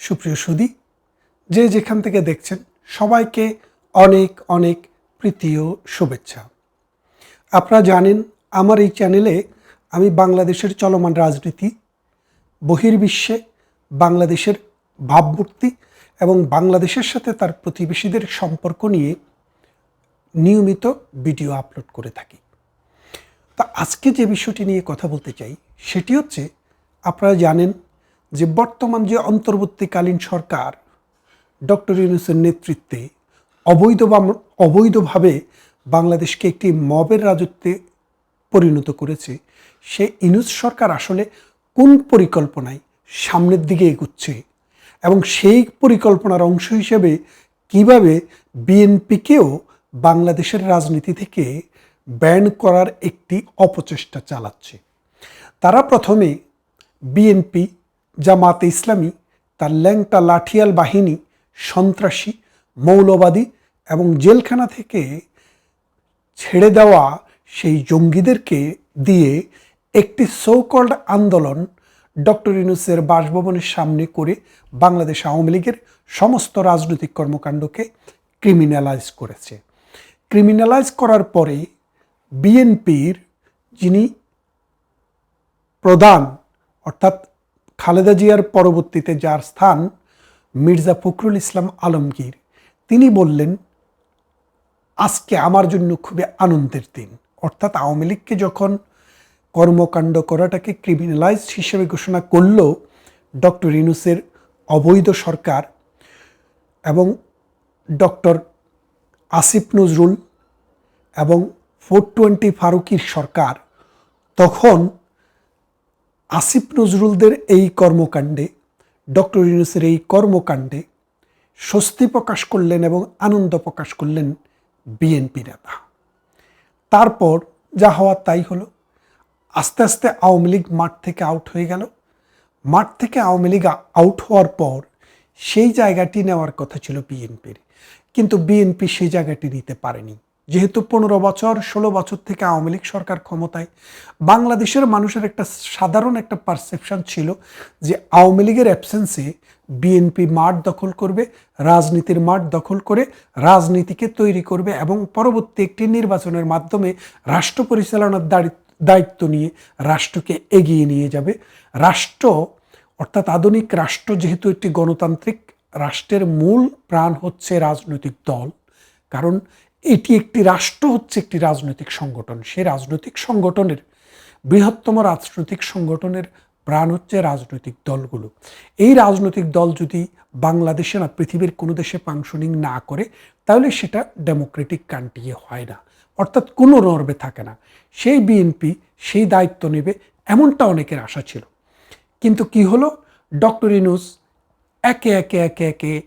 সুপ্রিয় সুদী যে যেখান থেকে দেখছেন, সবাইকে অনেক অনেক প্রীতি ও শুভেচ্ছা। আপনারা জানেন, আমার এই চ্যানেলে আমি বাংলাদেশের চলমান রাজনীতি, বহির্বিশ্বে বাংলাদেশের ভাবমূর্তি এবং বাংলাদেশের সাথে তার প্রতিবেশীদের সম্পর্ক নিয়ে নিয়মিত ভিডিও আপলোড করে থাকি। তা আজকে যে বিষয়টি নিয়ে কথা বলতে চাই, সেটি হচ্ছে, আপনারা জানেন যে বর্তমান যে অন্তর্বর্তীকালীন সরকার, ডক্টর ইউনুসের নেতৃত্বে অবৈধ বাম- অবৈধভাবে বাংলাদেশকে একটি মবের রাজত্বে পরিণত করেছে, সে ইনুস সরকার আসলে কোন পরিকল্পনায় সামনের দিকে এগুচ্ছে এবং সেই পরিকল্পনার অংশ হিসেবে কীভাবে বিএনপিকেও বাংলাদেশের রাজনীতি থেকে ব্যান করার একটি অপচেষ্টা চালাচ্ছে? তারা প্রথমে বিএনপি জামাতে ইসলামী, তার ল্যাংটা লাঠিয়াল বাহিনী, সন্ত্রাসী, মৌলবাদী এবং জেলখানা থেকে ছেড়ে দেওয়া সেই জঙ্গিদেরকে দিয়ে একটি সোকল্ড আন্দোলন ডক্টর ইউনুসের বাসভবনের সামনে করে বাংলাদেশ আওয়ামী লীগের সমস্ত রাজনৈতিক কর্মকাণ্ডকে ক্রিমিনালাইজ করেছে। ক্রিমিনালাইজ করার পরে বিএনপির যিনি প্রধান, অর্থাৎ খালেদা জিয়ার পরবর্তীতে যার স্থান মির্জা ফখরুল ইসলাম আলমগীর, তিনি বললেন, আজকে আমার জন্য খুবই আনন্দের দিন। অর্থাৎ আওয়ামী লীগকে যখন কর্মকাণ্ড করাটাকে ক্রিমিনালাইজ হিসেবে ঘোষণা করল ডক্টর ইনুসের অবৈধ সরকার এবং ডক্টর আসিফ নজরুল এবং ফোর টোয়েন্টি ফারুকির সরকার, তখন আসিফ নজরুলদের এই কর্মকাণ্ডে, ডক্টর ইউনুসের এই কর্মকাণ্ডে স্বস্তি প্রকাশ করলেন এবং আনন্দ প্রকাশ করলেন বিএনপি নেতা। তারপর যা হওয়ার তাই হলো। আস্তে আস্তে আওয়ামী লীগ মাঠ থেকে আউট হয়ে গেল। মাঠ থেকে আওয়ামী লীগ আউট হওয়ার পর সেই জায়গাটি নেওয়ার কথা ছিল বিএনপির। কিন্তু বিএনপি সেই জায়গাটি নিতে পারেনি। যেহেতু পনেরো বছর, ষোলো বছর থেকে আওয়ামী লীগ সরকার ক্ষমতায়, বাংলাদেশের মানুষের একটা সাধারণ একটা পারসেপশন ছিল যে আওয়ামী লীগের অ্যাবসেন্সে বিএনপি মাঠ দখল করবে, রাজনীতির মাঠ দখল করে, রাজনীতিকে তৈরি করবে এবং পরবর্তী একটি নির্বাচনের মাধ্যমে রাষ্ট্র পরিচালনার দায়িত্ব দায়িত্ব নিয়ে রাষ্ট্রকে এগিয়ে নিয়ে যাবে। রাষ্ট্র, অর্থাৎ আধুনিক রাষ্ট্র যেহেতু একটি গণতান্ত্রিক রাষ্ট্রের মূল প্রাণ হচ্ছে রাজনৈতিক দল, কারণ এটি একটি রাষ্ট্র হচ্ছে একটি রাজনৈতিক সংগঠন। সে রাজনৈতিক সংগঠনের, বৃহত্তম রাজনৈতিক সংগঠনের প্রাণ হচ্ছে রাজনৈতিক দলগুলো। এই রাজনৈতিক দল যদি বাংলাদেশে না, পৃথিবীর কোনো দেশে ফাংশনিং না করে, তাহলে সেটা ডেমোক্রেটিক কান্ট্রি হয় না। অর্থাৎ কোনো নর্বে থাকে না। সেই বিএনপি সেই দায়িত্ব নেবে, এমনটা অনেকের আশা ছিল। কিন্তু কি হলো? ডক্টর ইনুস একে একে একে একে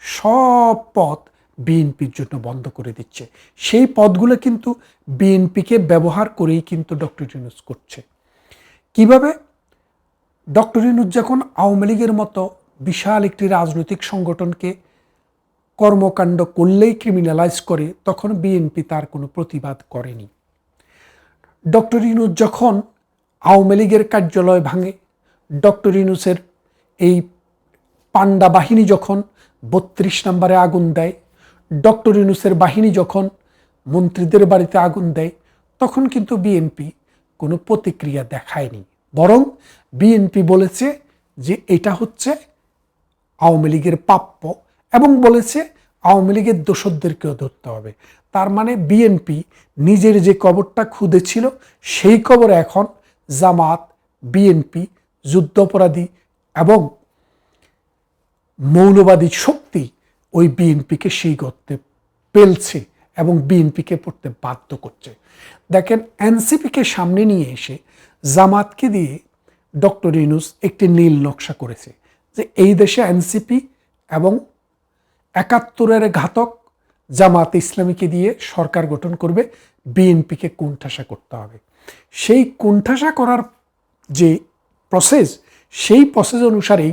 সব পথ বিএনপির জন্য বন্ধ করে দিচ্ছে। সেই পদগুলো কিন্তু বিএনপিকে ব্যবহার করেই কিন্তু ডক্টর ইনুস করছে। কীভাবে? ডক্টর ইনুস যখন আওয়ামী লীগের মতো বিশাল একটি রাজনৈতিক সংগঠনকে কর্মকাণ্ড করলেই ক্রিমিনালাইজ করে, তখন বিএনপি তার কোনো প্রতিবাদ করেনি। ডক্টর ইনুস যখন আওয়ামী লীগের কার্যালয় ভাঙে, ডক্টর ইনুসের এই পান্ডা বাহিনী যখন বত্রিশ নম্বরে আগুন দেয় ডক্টর ইনুসের বাহিনী যখন মন্ত্রীদের বাড়িতে আগুন দেয়, তখন কিন্তু বিএনপি কোনো প্রতিক্রিয়া দেখায়নি। বরং বিএনপি বলেছে যে এটা হচ্ছে আওয়ামী লীগের প্রাপ্য এবং বলেছে আওয়ামী লীগের দোষদেরকেও ধরতে হবে। তার মানে বিএনপি নিজের যে কবরটা খুঁদেছিল সেই কবর এখন জামাত, বিএনপি, যুদ্ধাপরাধী এবং মৌলবাদী শক্তি ওই বিএনপিকে সেই গর্তে পেলছে এবং বিএনপিকে পড়তে বাধ্য করছে। দেখেন এনসিপিকে সামনে নিয়ে এসে জামাতকে দিয়ে ডক্টর ইনুস একটি নীল নকশা করেছে যে এই দেশে এনসিপি এবং একাত্তরের ঘাতক জামাত ইসলামীকে দিয়ে সরকার গঠন করবে, বিএনপিকে কুণ্ঠাসা করতে হবে। সেই কুণ্ঠাসা করার যে প্রসেস সেই প্রসেস অনুসারেই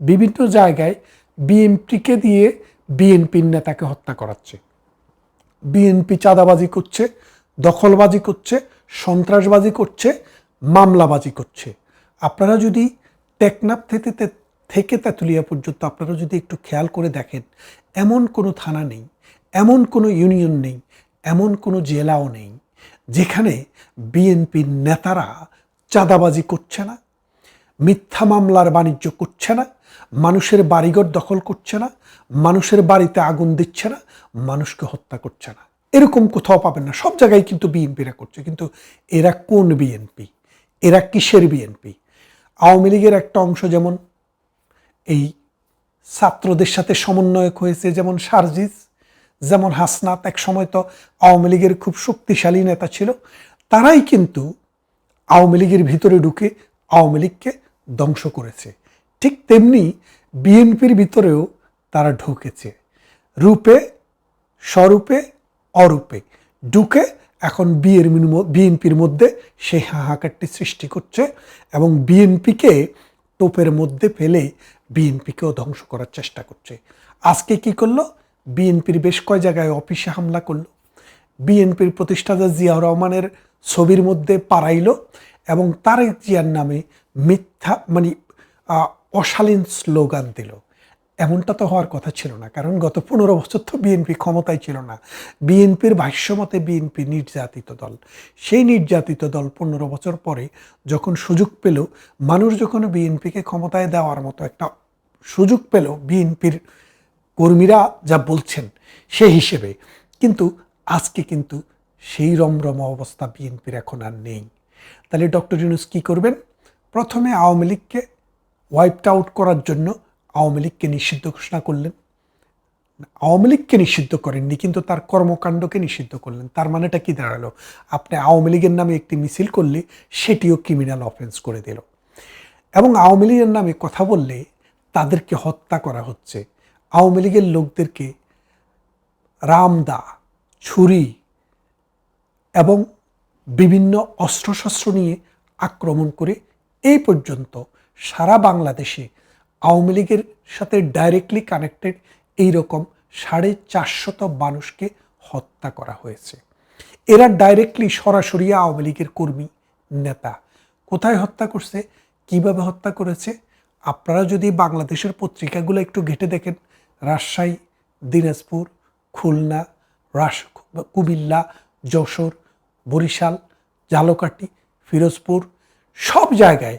বিভিন্ন জায়গায় বিএনপিকে দিয়ে বিএনপির নেতাকে হত্যা করাচ্ছে। বিএনপি চাঁদাবাজি করছে, দখলবাজি করছে, সন্ত্রাসবাজি করছে, মামলাবাজি করছে। আপনারা যদি টেকনাফ থেকে থেকে তেঁতুলিয়া পর্যন্ত আপনারা যদি একটু খেয়াল করে দেখেন, এমন কোনো থানা নেই, এমন কোনো ইউনিয়ন নেই, এমন কোনো জেলাও নেই, যেখানে বিএনপির নেতারা চাঁদাবাজি করছে না, মিথ্যা মামলার বাণিজ্য করছে না, মানুষের বাড়িঘর দখল করছে না মানুষের বাড়িতে আগুন দিচ্ছে না, মানুষকে হত্যা করছে না। এরকম কোথাও পাবেন না। সব জায়গায় কিন্তু বিএনপিরা করছে। কিন্তু এরা কোন বিএনপি? এরা কিসের বিএনপি? আওয়ামী লীগের একটা অংশ যেমন এই ছাত্রদের সাথে সমন্বয়ক হয়েছে যেমন সার্জিস, যেমন হাসনাত, এক সময় তো আওয়ামী লীগের খুব শক্তিশালী নেতা ছিল, তারাই কিন্তু আওয়ামী লীগের ভিতরে ঢুকে আওয়ামী লীগকে ধ্বংস করেছে। ঠিক তেমনি বিএনপির ভিতরেও তারা ঢুকেছে। রূপে, স্বরূপে, অরূপে। ঢুকে এখন বিয়ের বিএনপির মধ্যে সেই হাহাকারটি সৃষ্টি করছে এবং বিএনপিকে টোপের মধ্যে ফেলে বিএনপিকেও ধ্বংস করার চেষ্টা করছে। আজকে কি করল? বিএনপির বেশ কয় জায়গায় অফিসে হামলা করল। বিএনপির প্রতিষ্ঠাতা জিয়াউর রহমানের ছবির মধ্যে পাড়াইলো এবং তারেক জিয়ার নামে মিথ্যা মানে অশালীন স্লোগান দিল। এমনটা তো হওয়ার কথা ছিল না। কারণ গত পনেরো বছর তো বিএনপি ক্ষমতায় ছিল না। বিএনপির ভাষ্যমতে বিএনপি নির্যাতিত দল। সেই নির্যাতিত দল পনেরো বছর পরে যখন সুযোগ পেল, মানুষ যখন বিএনপিকে ক্ষমতায় দেওয়ার মতো একটা সুযোগ পেল বিএনপির কর্মীরা যা বলছেন সে হিসেবে। কিন্তু আজকে কিন্তু সেই রমরম অবস্থা বিএনপির এখন আর নেই। তাহলে ডক্টর ইউনুস কী করবেন? প্রথমে আওয়ামী লীগকে ওয়াইপড আউট করার জন্য আওয়ামী লীগকে নিষিদ্ধ ঘোষণা করলেন। আওয়ামী লীগকে নিষিদ্ধ করেননি, কিন্তু তার কর্মকাণ্ডকে নিষিদ্ধ করলেন। তার মানেটা কি দাঁড়াল? আপনি আওয়ামী লীগের নামে একটি মিছিল করলে সেটিও ক্রিমিনাল অফেন্স করে দিল। এবং আওয়ামী লীগের নামে কথা বললে তাদেরকে হত্যা করা হচ্ছে। আওয়ামী লীগের লোকদেরকে রামদা, ছুরি এবং বিভিন্ন অস্ত্রশস্ত্র নিয়ে আক্রমণ করে এই পর্যন্ত সারা বাংলাদেশে আওয়ামী লীগের সাথে ডাইরেক্টলি কানেক্টেড এইরকম সাড়ে চারশত মানুষকে হত্যা করা হয়েছে। এরা ডাইরেক্টলি সরাসরি আওয়ামী লীগের কর্মী, নেতা। কোথায় হত্যা করছে? কীভাবে হত্যা করেছে? আপনারা যদি বাংলাদেশের পত্রিকাগুলো একটু ঘেটে দেখেন, রাজশাহী, দিনাজপুর, খুলনা, রাস, কুমিল্লা, যশোর, বরিশাল জালকাটি ফিরোজপুর, সব জায়গায়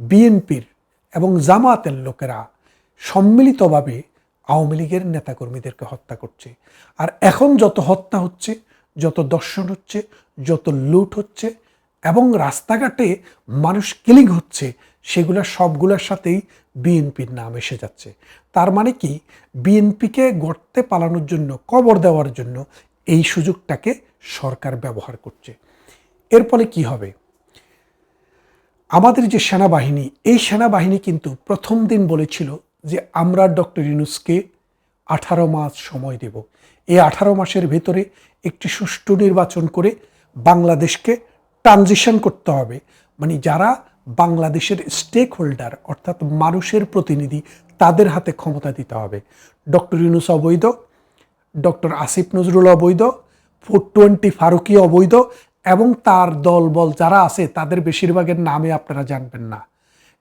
বিএনপির এবং জামাতের লোকেরা সম্মিলিতভাবে আওয়ামী লীগের নেতাকর্মীদেরকে হত্যা করছে। আর এখন যত হত্যা হচ্ছে, যত দর্শন হচ্ছে, যত লুট হচ্ছে এবং রাস্তাঘাটে মানুষ কিলিং হচ্ছে, সেগুলা সবগুলোর সাথেই বিএনপির নাম এসে যাচ্ছে। তার মানে কি? বিএনপিকে গড়তে পালানোর জন্য, কবর দেওয়ার জন্য এই সুযোগটাকে সরকার ব্যবহার করছে। এর ফলে কি হবে? আমাদের যে সেনাবাহিনী, এই সেনাবাহিনী কিন্তু প্রথম দিন বলেছিল যে আমরা ডক্টর ইউনুসকে আঠারো মাস সময় দেব। এই আঠারো মাসের ভেতরে একটি সুষ্ঠু নির্বাচন করে বাংলাদেশকে ট্রানজিশন করতে হবে। মানে যারা বাংলাদেশের স্টেক হোল্ডার অর্থাৎ মানুষের প্রতিনিধি, তাদের হাতে ক্ষমতা দিতে হবে। ডক্টর ইউনুস অবৈধ, ডক্টর আসিফ নজরুল অবৈধ, ফোর টোয়েন্টি ফারুকি অবৈধ এবং তার দলবল যারা আছে, তাদের বেশিরভাগের নামে আপনারা জানবেন না।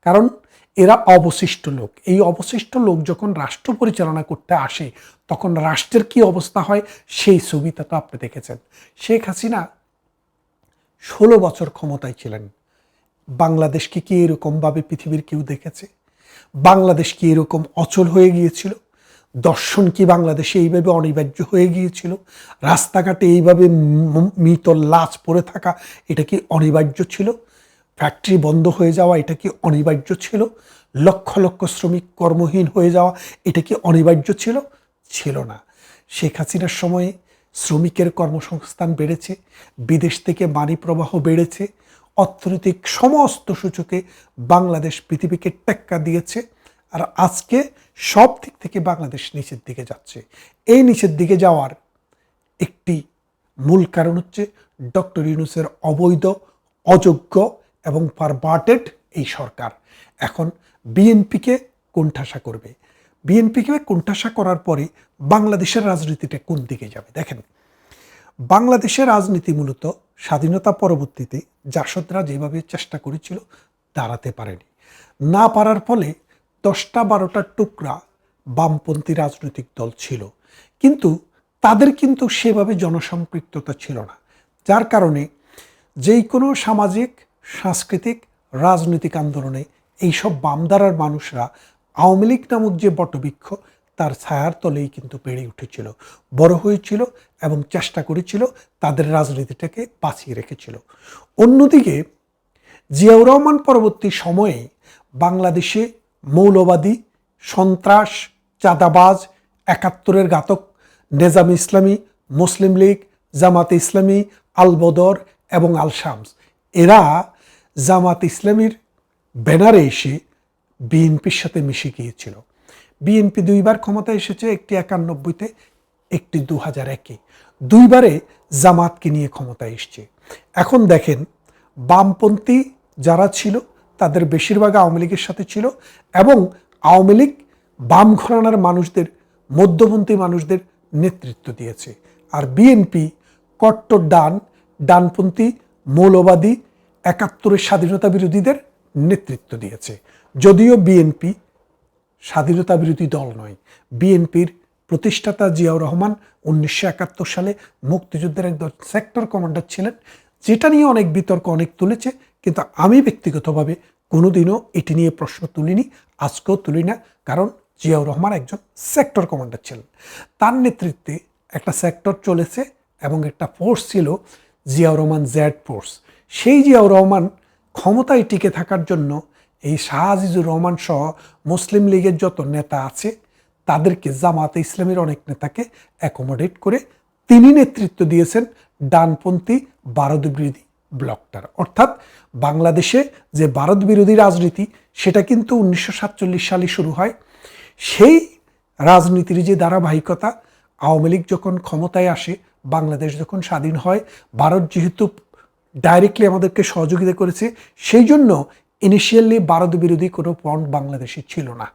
কারণ এরা অবশিষ্ট লোক। এই অবশিষ্ট লোক যখন রাষ্ট্র পরিচালনা করতে আসে, তখন রাষ্ট্রের কি অবস্থা হয়? সেই ছবিটা তো আপনি দেখেছেন। শেখ হাসিনা ষোলো বছর ক্ষমতায় ছিলেন। বাংলাদেশকে কি এরকমভাবে পৃথিবীর কেউ দেখেছে? বাংলাদেশ কি এরকম অচল হয়ে গিয়েছিল? দর্শন কি বাংলাদেশে এইভাবে অনিবার্য হয়ে গিয়েছিল? রাস্তাঘাটে এইভাবে মৃত লাশ পড়ে থাকা, এটা কি অনিবার্য ছিল? ফ্যাক্টরি বন্ধ হয়ে যাওয়া, এটা কি অনিবার্য ছিল? লক্ষ লক্ষ শ্রমিক কর্মহীন হয়ে যাওয়া, এটা কি অনিবার্য ছিল? ছিল না। শেখ হাসিনার সময়ে শ্রমিকের কর্মসংস্থান বেড়েছে, বিদেশ থেকে মানি প্রবাহ বেড়েছে, অর্থনৈতিক সমস্ত সূচকে বাংলাদেশ পৃথিবীকে টেক্কা দিয়েছে। আর আজকে সব দিক থেকে বাংলাদেশ নিচের দিকে যাচ্ছে। এই নিচের দিকে যাওয়ার একটি মূল কারণ হচ্ছে ডক্টর ইউনুসের অবৈধ, অযোগ্য এবং পারবার্টেড এই সরকার। এখন বিএনপিকে কোণঠাসা করবে। বিএনপিকে কোণঠাসা করার পরে বাংলাদেশের রাজনীতিটা কোন দিকে যাবে? দেখেন, বাংলাদেশের রাজনীতি মূলত স্বাধীনতা পরবর্তীতে জাসদরা যেভাবে চেষ্টা করেছিল, দাঁড়াতে পারেনি। না পারার ফলে দশটা বারোটা টুকরা বামপন্থী রাজনৈতিক দল ছিল। কিন্তু তাদের কিন্তু সেভাবে জনসম্পৃক্ততা ছিল না। যার কারণে যেই কোনো সামাজিক, সাংস্কৃতিক, রাজনৈতিক আন্দোলনে এইসব বামদারার মানুষরা আওয়ামী লীগ নামক যে বটবৃক্ষ, তার ছায়ার তলেই কিন্তু বেড়ে উঠেছিল। বড় হয়েছিল এবং চেষ্টা করেছিল তাদের রাজনীতিটাকে বাঁচিয়ে রেখেছিল। অন্যদিকে জিয়াউর রহমান পরবর্তী সময়ে বাংলাদেশে মৌলবাদী, সন্ত্রাস, চাঁদাবাজ, একাত্তরের ঘাতক, নেজাম ইসলামী, মুসলিম লীগ, জামাতে ইসলামী আল বদর এবং আল শামস এরা জামাত ইসলামীর ব্যানারে এসে বিএনপির সাথে মিশে গিয়েছিল। বিএনপি দুইবার ক্ষমতায় এসেছে, একটি একানব্বইতে, একটি দু হাজার একে। দুইবারে জামাতকে নিয়ে ক্ষমতায় এসছে। এখন দেখেন, বামপন্থী যারা ছিল তাদের বেশিরভাগ আওয়ামী লীগের সাথে ছিল এবং আওয়ামী লীগ বাম ঘরানার মানুষদের, মধ্যপন্থী মানুষদের নেতৃত্ব দিয়েছে। আর বিএনপি, কট্টর ডান, ডানপন্থী, মৌলবাদী, একাত্তরের স্বাধীনতা বিরোধীদের নেতৃত্ব দিয়েছে। যদিও বিএনপি স্বাধীনতা বিরোধী দল নয়। বিএনপির প্রতিষ্ঠাতা জিয়াউর রহমান উনিশশো একাত্তর সালে মুক্তিযুদ্ধের একজন সেক্টর কমান্ডার ছিলেন, যেটা নিয়ে অনেক বিতর্ক, অনেক তুলেছে। কিন্তু আমি ব্যক্তিগতভাবে কোনোদিনও এটি নিয়ে প্রশ্ন তুলিনি, আজকেও তুলি না, কারণ জিয়াউর রহমান একজন সেক্টর কমান্ডার ছিলেন। তার নেতৃত্বে একটা সেক্টর চলেছে এবং একটা ফোর্স ছিল জিয়াউর রহমান জ্যাড ফোর্স সেই জিয়াউর রহমান ক্ষমতায় টিকে থাকার জন্য এই শাহ আজিজুর রহমান সহ মুসলিম লীগের যত নেতা আছে, তাদেরকে জামাতে ইসলামের অনেক নেতাকে অ্যাকোমোডেট করে তিনি নেতৃত্ব দিয়েছেন ডানপন্থী ভারত বিরোধী ব্লকটার। অর্থাৎ বাংলাদেশে যে ভারত বিরোধী রাজনীতি, সেটা কিন্তু উনিশশো সাতচল্লিশ সালে শুরু হয়। সেই রাজনীতির যে ধারাবাহিকতা, আওয়ামী লীগ যখন ক্ষমতায় আসে, বাংলাদেশ যখন স্বাধীন হয়, ভারত যেহেতু ডাইরেক্টলি আমাদেরকে সহযোগিতা করেছে, সেই জন্য ইনিশিয়ালি ভারত বিরোধী কোনো পয়েন্ট বাংলাদেশে ছিল না।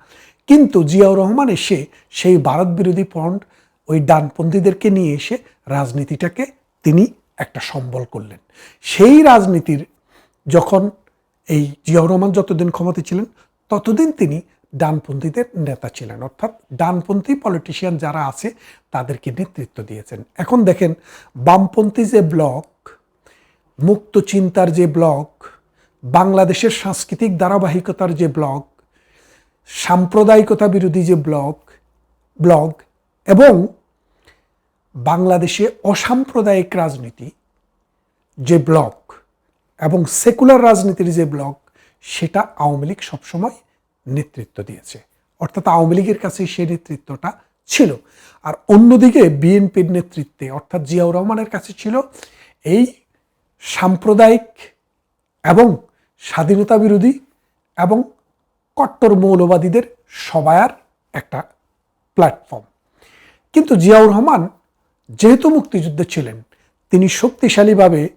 কিন্তু জিয়াউর রহমান এসে সেই ভারত বিরোধী পয়েন্ট ওই ডানপন্থীদেরকে নিয়ে এসে রাজনীতিটাকে তিনি একটা সম্বল করলেন। সেই রাজনীতির যখন এই জিয়াউর রহমান যতদিন ক্ষমতা ছিলেন, ততদিন তিনি ডানপন্থীদের নেতা ছিলেন। অর্থাৎ ডানপন্থী পলিটিশিয়ান যারা আছে, তাদেরকে নেতৃত্ব দিয়েছেন। এখন দেখেন, বামপন্থী যে ব্লক মুক্ত চিন্তার যে ব্লক বাংলাদেশের সাংস্কৃতিক ধারাবাহিকতার যে ব্লক সাম্প্রদায়িকতা বিরোধী যে ব্লক ব্লগ এবং বাংলাদেশে অসাম্প্রদায়িক রাজনীতি যে ব্লক এবং সেকুলার রাজনীতির যে ব্লক, সেটা আওয়ামী লীগ সবসময় নেতৃত্ব দিয়েছে। অর্থাৎ আওয়ামী লীগের কাছে সেই নেতৃত্বটা ছিল। আর অন্যদিকে বিএনপির নেতৃত্বে, অর্থাৎ জিয়াউর রহমানের কাছে ছিল এই সাম্প্রদায়িক এবং স্বাধীনতা বিরোধী এবং কট্টর মৌলবাদীদের সবায়ার একটা প্ল্যাটফর্ম কিন্তু জিয়াউর রহমান যেহেতু মুক্তিযুদ্ধে ছিলেন, তিনি শক্তিশালীভাবে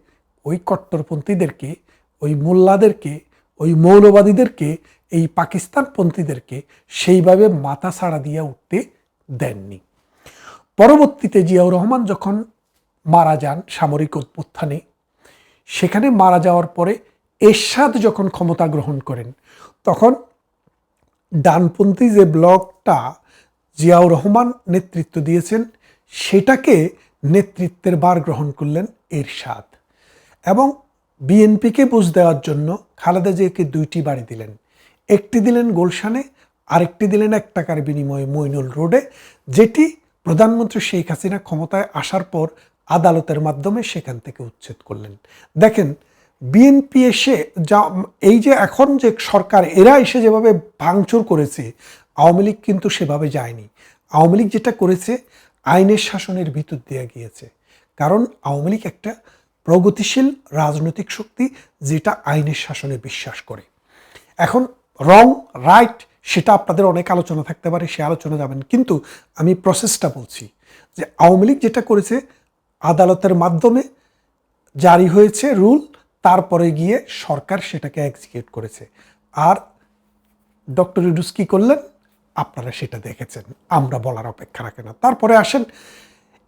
ওই কট্টরপন্থীদেরকে, ওই মোল্লাদেরকে, ওই মৌলবাদীদেরকে, এই পাকিস্তানপন্থীদেরকে সেইভাবে মাথা ছাড়া দিয়ে উঠতে দেননি। পরবর্তীতে জিয়াউর রহমান যখন মারা যান সামরিক উত্থানে সেখানে মারা যাওয়ার পরে এরশাদ যখন ক্ষমতা গ্রহণ করেন, তখন ডানপন্থী যে ব্লকটা জিয়াউর রহমান নেতৃত্ব দিয়েছেন সেটাকে নেতৃত্বের বার গ্রহণ করলেন এরশাদ। এবং বিএনপিকে বুঝ দেওয়ার জন্য খালেদা জিয়াকে দুইটি বাড়ি দিলেন। একটি দিলেন গুলশানে, আরেকটি দিলেন এক টাকার বিনিময়ে মইনুল রোডে, যেটি প্রধানমন্ত্রী শেখ হাসিনা ক্ষমতায় আসার পর আদালতের মাধ্যমে সেখান থেকে উচ্ছেদ করলেন। দেখেন, বিএনপি এসে যা, এই যে এখন যে সরকার, এরা এসে যেভাবে ভাঙচুর করেছে, আওয়ামী লীগ কিন্তু সেভাবে যায়নি। আওয়ামী লীগ যেটা করেছে আইনের শাসনের ভিতর দিয়ে গিয়েছে। কারণ আওয়ামী লীগ একটা প্রগতিশীল রাজনৈতিক শক্তি যেটা আইনের শাসনে বিশ্বাস করে। এখন রং রাইট সেটা আপনাদের অনেক আলোচনা থাকতে পারে, সে আলোচনা যাবেন। কিন্তু আমি প্রসেসটা বলছি যে আওয়ামী লীগ যেটা করেছে, আদালতের মাধ্যমে জারি হয়েছে রুল তারপরে গিয়ে সরকার সেটাকে এক্সিকিউট করেছে। আর ডক্টর ইউডুস কী করলেন? আপনারা সেটা দেখেছেন, আমরা বলার অপেক্ষা রাখে না। তারপরে আসেন,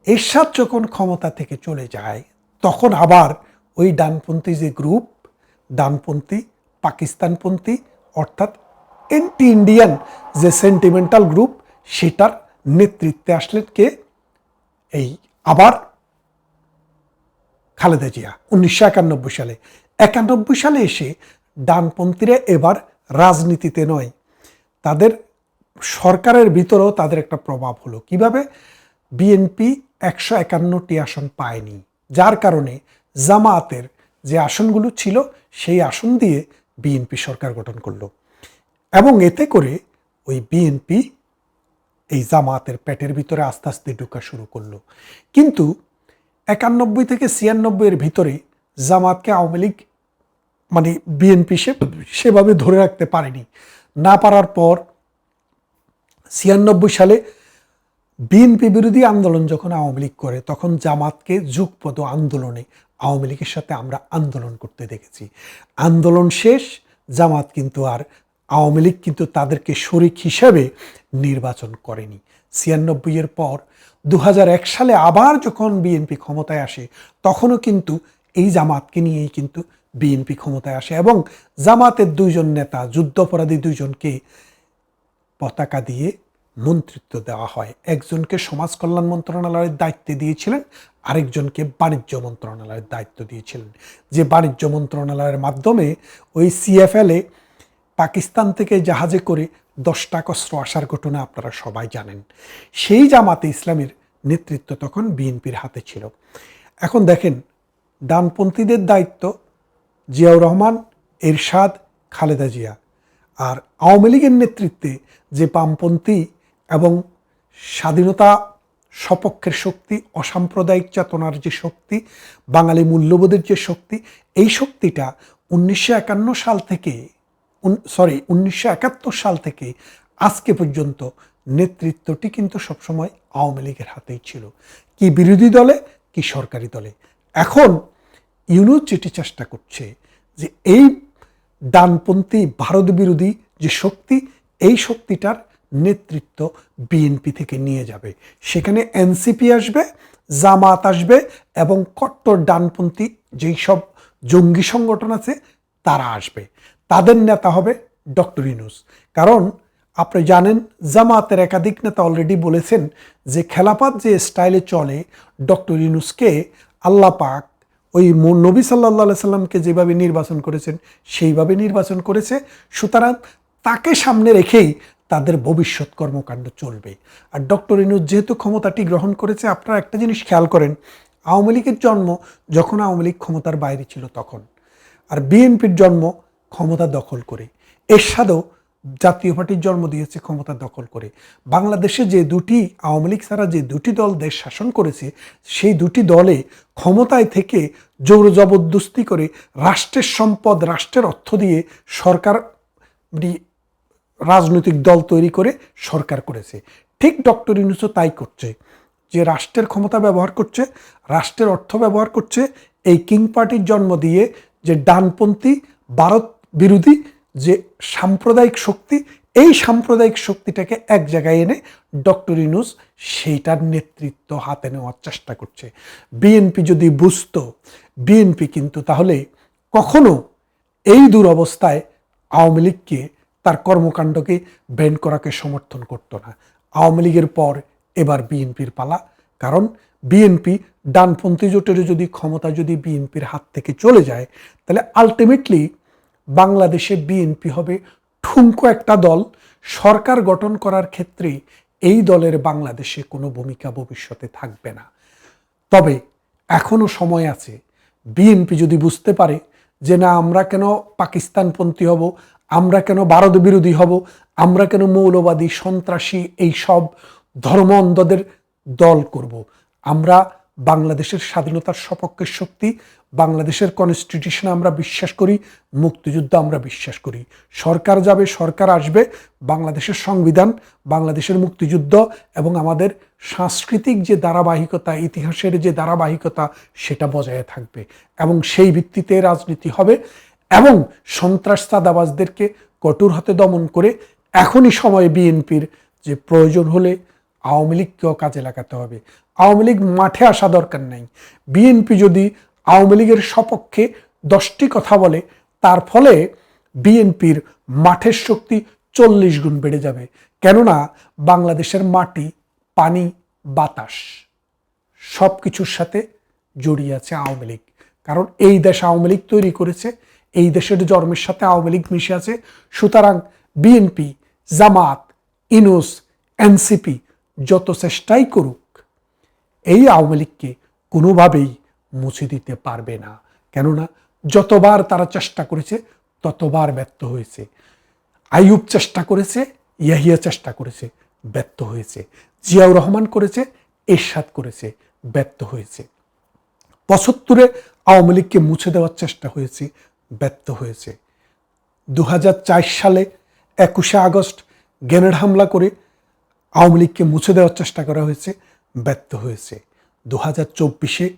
এরশাদ যখন ক্ষমতা থেকে চলে যায়, তখন আবার ওই ডানপন্থী যে গ্রুপ ডানপন্থী, পাকিস্তানপন্থী, অর্থাৎ এন্টি ইন্ডিয়ান যে সেন্টিমেন্টাল গ্রুপ সেটার নেতৃত্বে আসলেন কে? এই আবার খালেদা জিয়া, উনিশশো একানব্বই সালে। একানব্বই সালে এসে ডানপন্থীরা এবার রাজনীতিতে নয়, তাদের সরকারের ভিতরেও তাদের একটা প্রভাব হলো। কীভাবে? বিএনপি একশো একান্নটি আসন পায়নি। যার কারণে জামায়াতের যে আসনগুলো ছিল, সেই আসন দিয়ে বিএনপি সরকার গঠন করল। এবং এতে করে ওই বিএনপি এই জামাতের পেটের ভিতরে আস্তে আস্তে ঢোকা শুরু করল। কিন্তু একানব্বই থেকে ছিয়ানব্বইয়ের ভিতরে জামাতকে আওয়ামী লীগ মানে বিএনপি সে সেভাবে ধরে রাখতে পারেনি। না পারার পর ছিয়ানব্বই সালে বিএনপি বিরোধী আন্দোলন যখন আওয়ামী লীগ করে, তখন জামাতকে যুগপদ আন্দোলনে আওয়ামী লীগের সাথে আমরা আন্দোলন করতে দেখেছি। আন্দোলন শেষ, জামাত কিন্তু আর আওয়ামী লীগ কিন্তু তাদেরকে শরিক হিসেবে নির্বাচন করেনি। ছিয়ানব্বইয়ের পর দু হাজার এক সালে আবার যখন বিএনপি ক্ষমতায় আসে, তখনও কিন্তু এই জামাতকে নিয়েই কিন্তু বিএনপি ক্ষমতায় আসে এবং জামাতের দুইজন নেতা, যুদ্ধাপরাধী দুইজনকে পতাকা দিয়ে মন্ত্রিত্ব দেওয়া হয়। একজনকে সমাজ কল্যাণ মন্ত্রণালয়ের দায়িত্ব দিয়েছিলেন, আরেকজনকে বাণিজ্য মন্ত্রণালয়ের দায়িত্ব দিয়েছিলেন। যে বাণিজ্য মন্ত্রণালয়ের মাধ্যমে ওই সিএফএলে পাকিস্তান থেকে জাহাজে করে দশ টাকা অস্ত্র আসার ঘটনা আপনারা সবাই জানেন। সেই জামাতে ইসলামের নেতৃত্ব তখন বিএনপির হাতে ছিল। এখন দেখেন, ডানপন্থীদের দায়িত্ব জিয়াউর রহমান, এরশাদ, খালেদা জিয়া। আর আওয়ামী লীগের নেতৃত্বে যে বামপন্থী এবং স্বাধীনতা সপক্ষের শক্তি, অসাম্প্রদায়িক চেতনার যে শক্তি, বাঙালি মূল্যবোধের যে শক্তি, এই শক্তিটা উনিশশো একান্ন সাল থেকে সরি উনিশশো একাত্তর সাল থেকে আজকে পর্যন্ত নেতৃত্বটি কিন্তু সবসময় আওয়ামী লীগের হাতেই ছিল। কি বিরোধী দলে, কি সরকারি দলে। এখন ইউনুস যেটি চেষ্টা করছে যে এই ডানপন্থী ভারত বিরোধী যে শক্তি, এই শক্তিটার নেতৃত্ব বিএনপি থেকে নিয়ে যাবে। সেখানে এনসিপি আসবে, জামাত আসবে এবং কট্টর ডানপন্থী যেই সব জঙ্গি সংগঠন আছে, তারা আসবে। তাদের নেতা হবে ডক্টর ইনুস কারণ আপনি জানেন, জামাতের একাধিক নেতা অলরেডি বলেছেন যে খেলাপাত যে স্টাইলে চলে, ডক্টর ইনুসকে আল্লাহ পাক ওই নবী সাল্লা সাল্লামকে যেভাবে নির্বাচন করেছেন, সেইভাবে নির্বাচন করেছে। সুতরাং তাকে সামনে রেখেই তাদের ভবিষ্যৎ কর্মকাণ্ড চলবে। আর ডক্টর ইনুজ যেহেতু ক্ষমতাটি গ্রহণ করেছে, আপনারা একটা জিনিস খেয়াল করেন, আওয়ামী লীগের জন্ম যখন আওয়ামী লীগ ক্ষমতার বাইরে ছিল তখন। আর বিএনপির জন্ম ক্ষমতা দখল করে। এরশাদও জাতীয় পার্টির জন্ম দিয়েছে ক্ষমতা দখল করে। বাংলাদেশে যে দুটি আওয়ামী লীগ ছাড়া যে দুটি দল দেশ শাসন করেছে, সেই দুটি দলে ক্ষমতায় থেকে জোর জবরদস্তি করে রাষ্ট্রের সম্পদ, রাষ্ট্রের অর্থ দিয়ে সরকার রাজনৈতিক দল তৈরি করে সরকার করেছে। ঠিক ডক্টর ইউনুসও তাই করছে, যে রাষ্ট্রের ক্ষমতা ব্যবহার করছে, রাষ্ট্রের অর্থ ব্যবহার করছে, এই কিং পার্টির জন্ম দিয়ে যে ডানপন্থী ভারত বিরোধী যে সাম্প্রদায়িক শক্তি, এই সাম্প্রদায়িক শক্তিটাকে এক জায়গায় এনে ডক্টর ইনুস সেইটার নেতৃত্ব হাতে নেওয়ার চেষ্টা করছে। বিএনপি যদি বুঝত, বিএনপি কিন্তু তাহলে কখনো এই দুরবস্থায় আওয়ামী লীগকে, তার কর্মকাণ্ডকে ব্যান করাকে সমর্থন করতো না। আওয়ামী লীগের পর এবার বিএনপির পালা, কারণ বিএনপি ডানপন্থী জোটের যদি ক্ষমতা যদি বিএনপির হাত থেকে চলে যায়, তাহলে আলটিমেটলি বাংলাদেশে বিএনপি হবে ঠুঙ্কো একটা দল। সরকার গঠন করার ক্ষেত্রে এই দলের বাংলাদেশে কোনো ভূমিকা ভবিষ্যতে থাকবে না। তবে এখনও সময় আছে। বিএনপি যদি বুঝতে পারে যে না, আমরা কেন পাকিস্তানপন্থী হব, আমরা কেন ভারত বিরোধী হব, আমরা কেন মৌলবাদী, সন্ত্রাসী এই সব ধর্ম অন্ধদের দল করব, আমরা বাংলাদেশের স্বাধীনতার সপক্ষের শক্তি বাংলাদেশের কনস্টিটিউশনে আমরা বিশ্বাস করি, মুক্তিযুদ্ধ আমরা বিশ্বাস করি। সরকার যাবে, সরকার আসবে, বাংলাদেশের সংবিধান, বাংলাদেশের মুক্তিযুদ্ধ এবং আমাদের সাংস্কৃতিক যে ধারাবাহিকতা, ইতিহাসের যে ধারাবাহিকতা, সেটা বজায় থাকবে এবং সেই ভিত্তিতে রাজনীতি হবে এবং সন্ত্রাস চাঁদাবাজদেরকে কঠোর হাতে দমন করে এখনই সময় বিএনপির যে প্রয়োজন হলে আওয়ামী লীগকেও কাজে লাগাতে হবে। আওয়ামী লীগ মাঠে আসা দরকার নাই। বিএনপি যদি আওয়ামী লীগের সপক্ষে দশটি কথা বলে, তার ফলে বিএনপির মাঠের শক্তি চল্লিশ গুণ বেড়ে যাবে। কেননা বাংলাদেশের মাটি, পানি, বাতাস সব কিছুর সাথে জড়িয়ে আছে আওয়ামী লীগ। কারণ এই দেশ আওয়ামী লীগ তৈরি করেছে, এই দেশের জন্মের সাথে আওয়ামী লীগ মিশে আছে। সুতরাং বিএনপি, জামাত, ইনুস, এনসিপি যত চেষ্টাই করুক, এই আওয়ামী লীগকে কোনোভাবেই মুছে দিতে পারবে না। কেননা যতবার তারা চেষ্টা করেছে, ততবার ব্যর্থ হয়েছে। আইয়ুব চেষ্টা করেছে, ইয়াহিয়া চেষ্টা করেছে, ব্যর্থ হয়েছে। জিয়াউর রহমান করেছে, এরশাদ করেছে, ব্যর্থ হয়েছে। পঁচাত্তরে আওয়ামী লীগকে মুছে দেওয়ার চেষ্টা হয়েছে, ব্যর্থ হয়েছে। দুহাজার চার সালে একুশে আগস্ট গ্রেনেড হামলা করে আওয়ামী লীগকে মুছে দেওয়ার চেষ্টা করা হয়েছে, ব্যর্থ হয়েছে। দু হাজার চব্বিশে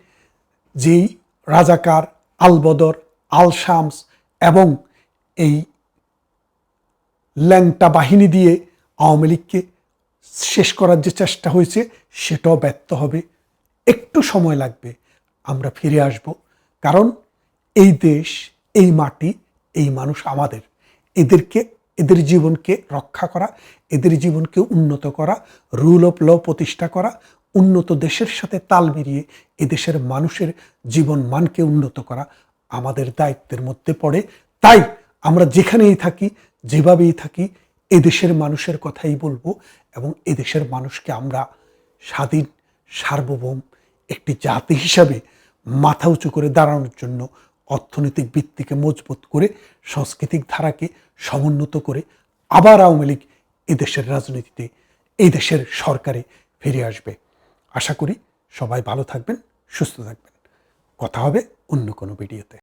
যেই রাজাকার আলবদর আল শামস এবং এই ল্যাংটা বাহিনী দিয়ে আওয়ামী লীগকে শেষ করার যে চেষ্টা হয়েছে, সেটাও ব্যর্থ হবে। একটু সময় লাগবে, আমরা ফিরে আসব। কারণ এই দেশ, এই মাটি, এই মানুষ আমাদের। এদেরকে, এদের জীবনকে রক্ষা করা, এদের জীবনকে উন্নত করা, রুল অফ ল প্রতিষ্ঠা করা উন্নত দেশের সাথে তাল মিলিয়ে এদেশের মানুষের জীবন মানকে উন্নত করা আমাদের দায়িত্বের মধ্যে পড়ে। তাই আমরা যেখানেই থাকি, যেভাবেই থাকি এদেশের মানুষের কথাই বলব এবং এদেশের মানুষকে আমরা স্বাধীন, সার্বভৌম একটি জাতি হিসাবে মাথা উঁচু করে দাঁড়ানোর জন্য অর্থনৈতিক ভিত্তিকে মজবুত করে, সাংস্কৃতিক ধারাকে সমুন্নত করে আবার আওয়ামী লীগ এদেশের রাজনীতিতে এই দেশের সরকারে ফিরে আসবে। আশা করি সবাই ভালো থাকবেন সুস্থ থাকবেন। কথা হবে অন্য কোনো ভিডিওতে।